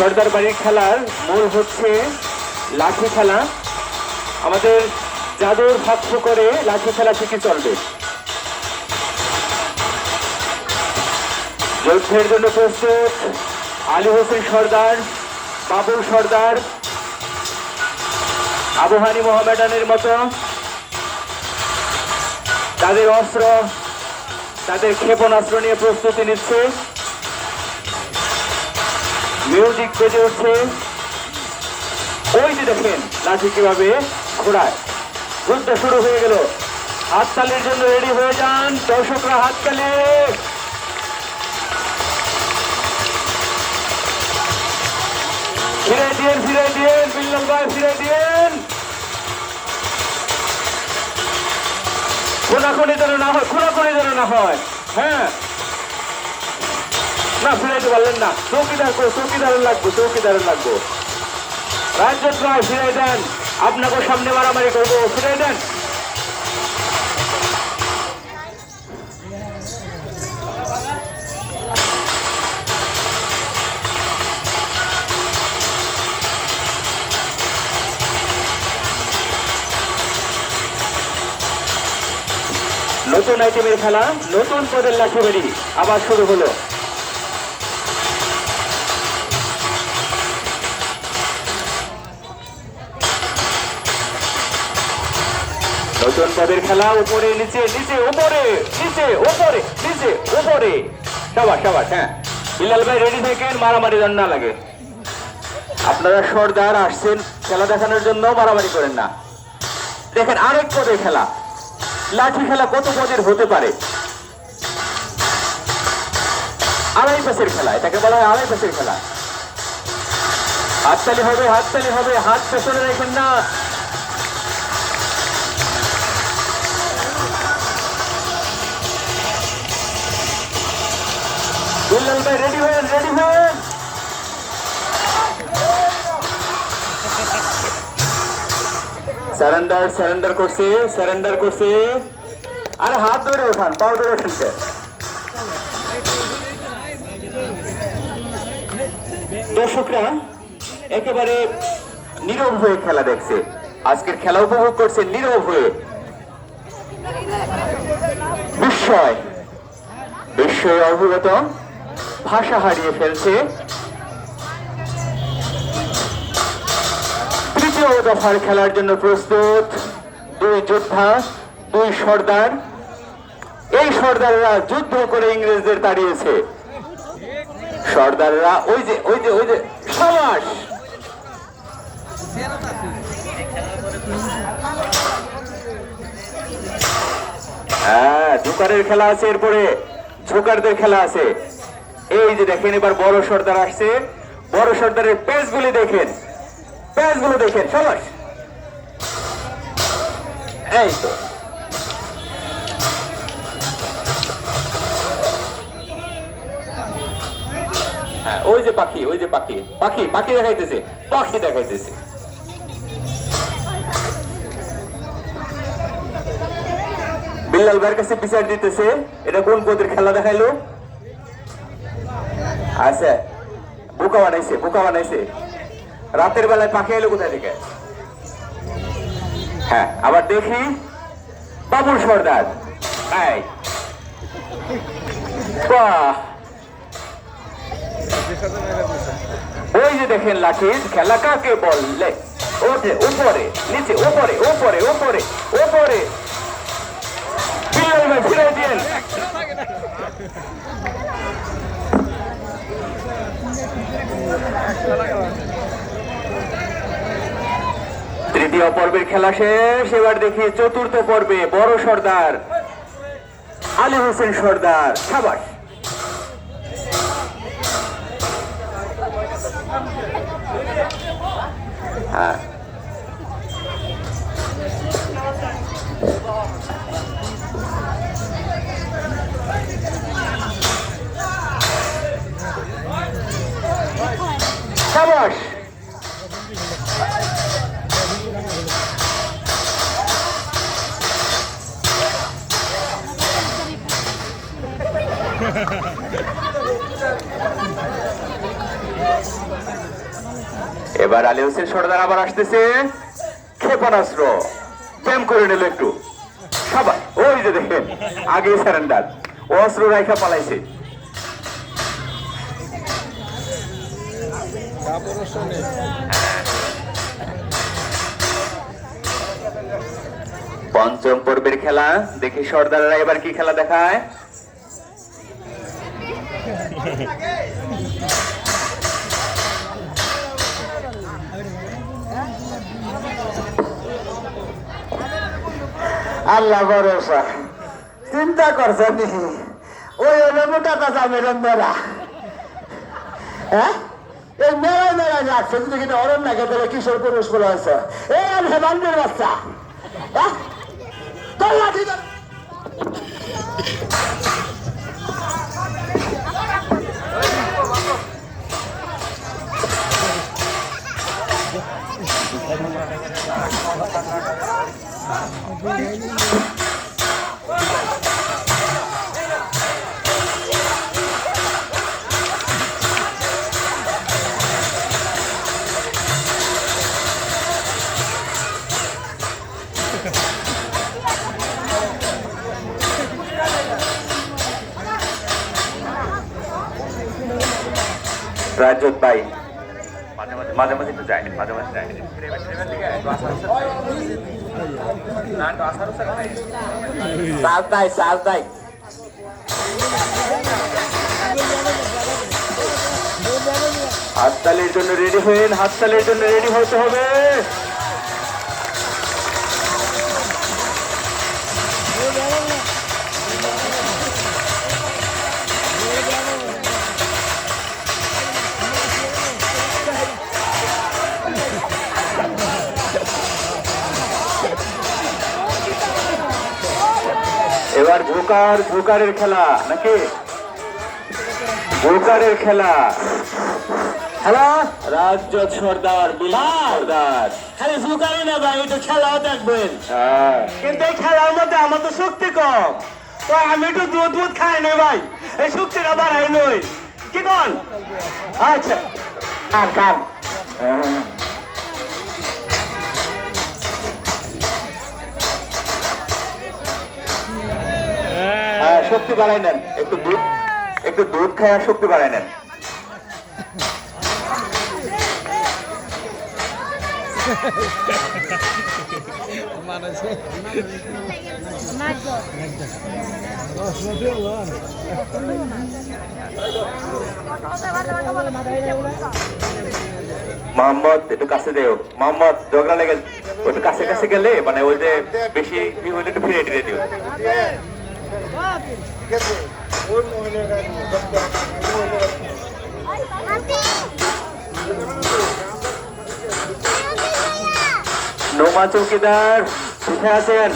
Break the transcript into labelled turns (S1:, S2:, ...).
S1: সর্দার বাড়ির খেলার মূল হচ্ছে লাঠি খেলা। আমাদের জাদুর ভাগ্য করে লাঠি খেলা থেকে চলবে। যুদ্ধের জন্য প্রস্তুত আলী হোসেন সর্দার, বাবুল সর্দার আবহানি মোহামেডানের মতো। তাদের অস্ত্র, তাদের ক্ষেপণাস্ত্র নিয়ে প্রস্তুতি নিচ্ছে। মিউজিক বেজে উঠছে ওই যে দেখেন, লাঠি কীভাবে ঘোড়ায়। যুদ্ধ শুরু হয়ে গেল। হাততালির জন্য রেডি হয়ে যান দর্শকরা হাততালি। ফিরে দিয়েন ফিরে দিয়েন বিল্লাল ভাই ফিরে দিয়েন। খোনাখুনি যেন না হয় খোনাখুনি যেন না হয়। হ্যাঁ। না ফিরাইতে পারলেন না। চৌকিদার করে চৌকিদারের লাগবো চৌকিদারের লাগবো। রাজ্য রায়, ফিরাই দেন। আপনাকে সামনে মারামারি করব, ফিরাই দেন। নতুন আইটেমের খেলা, নতুন পদের লাঠিবাড়ি আবার শুরু হলো। নতুন পদের খেলা, উপরে, নিচে নিচে, উপরে নিচে উপরে নিচে, উপরে। সবার সবার হ্যাঁ। বিলাল ভাই রেডি থাকেন? মারামারি যেন না লাগে। আপনারা সর্দার আসছেন, খেলা দেখানোর জন্য মারামারি করেন না। দেখেন, আরেক পদের খেলা। লাঠি খেলা কত পদের হতে পারে? আড়াই পাশের খেলা, এটাকে বলা হয় আড়াই পাশের খেলা। হাততালি হবে হাততালি হবে, হাত পেছনে রেখেন না। সারেন্ডার সারেন্ডার করছে সারেন্ডার করছে। আরে হাত ধরে ওঠান, পাও ধরে ওঠান দর্শকরা, একেবারে নীরব হয়ে খেলা দেখছে। আজকের খেলা উপভোগ করছে নীরব হয়ে। বিস্ময় বিস্ময় অভিগত ভাষা হারিয়ে ফেলছে। তৃতীয় দফার খেলার জন্য প্রস্তুত দুই যোদ্ধা, দুই সর্দার। এই সর্দাররা যুদ্ধ করে ইংরেজদের তাড়িয়েছে। সর্দাররা ওই যে ওই যে ওই যে, সমাস। হ্যাঁ জোকারের খেলা আছে এরপরে ঝোকারদের খেলা আছে। এই যে দেখেন, এবার বড় সর্দার আসছে। বড় সর্দারের পেজগুলি দেখেন। পেজগুলো দেখেন, সবাস। এই তো। হ্যাঁ ওই যে পাখি, ওই যে পাখি। পাখি পাখি দেখাইতেছে পাখি দেখাইতেছে। বিল্লাল ভাইয়ের কাছে বিচার দিতেছে, এটা কোন পদের খেলা দেখাইলো? আচ্ছা বোকা বানাইছে বোকা বানাইছে। রাতের বেলায় পাখি এলো কোথায় থেকে? হ্যাঁ আবার দেখি বাবুল সর্দার। বাহ। ওই যে দেখেন লাঠির খেলা কাকে বললে ওঠে উপরে, নিচে, উপরে উপরে উপরে উপরে। ফিরে দিন তৃতীয় পর্বের খেলা শেষ, এবার দেখি চতুর্থ পর্বে বড় সর্দার, আলী হোসেন সর্দার, সাবাস। হ্যাঁ। এবার আলী হোসেন সর্দার আবার আসতেছে। ক্ষেপণাস্ত্র ব্যায়াম করে নিল একটু। সবাই, ওই যে দেখেন আগে সারেন্ডার অস্ত্র রাইখা পালাইছে। পঞ্চম পর্বের খেলা, দেখি সর্দাররা এবার কি খেলা দেখায়।
S2: আল্লাহ ভরসা। চিন্তা করছে নি? ওই হলো মোটা কথা মেরন মেরা হ্যাঁ? এই মেলা মেলা রাখছে যদি কিনা অরণ না গেলে কিশোর পুরুষ বলে আছে। এই হেমান্ডের বাচ্চা। হ্যাঁ? তোর ধর।
S1: মাঝে মাঝে একটু মাঝে মাঝে হাততালির জন্য রেডি হয়ে হাততালির জন্য রেডি হতে হবে। এবার ঝোকার ঝোকারের খেলা নাকি? ঝোকারের খেলা।
S2: হ্যালো?
S1: রাজ্য সর্দার বিলাল সর্দার।
S2: খালি সুকারি না ভাই একটু খেলাও দেখবেন।
S1: হ্যাঁ।
S2: কিন্তু এই খেলার মধ্যে আমার তো শক্তি কম। তো আমি একটু দুধ দুধ খাই নাই ভাই এই শক্তিটা বাড়াই নই কি কন? আচ্ছা। কাম কাম
S1: শক্তি বাড়াই নেন। একটু দুধ একটু দুধ খায় আর শক্তি বাড়াই নেন। মোহাম্মদ একটু কাছে দেও মোহাম্মদ ঝগড়া লেগে একটু কাছে কাছে গেলে মানে ওই যে বেশি একটু ফিরে টিরে দিও। নোমা চৌকিদার কোথায় আছেন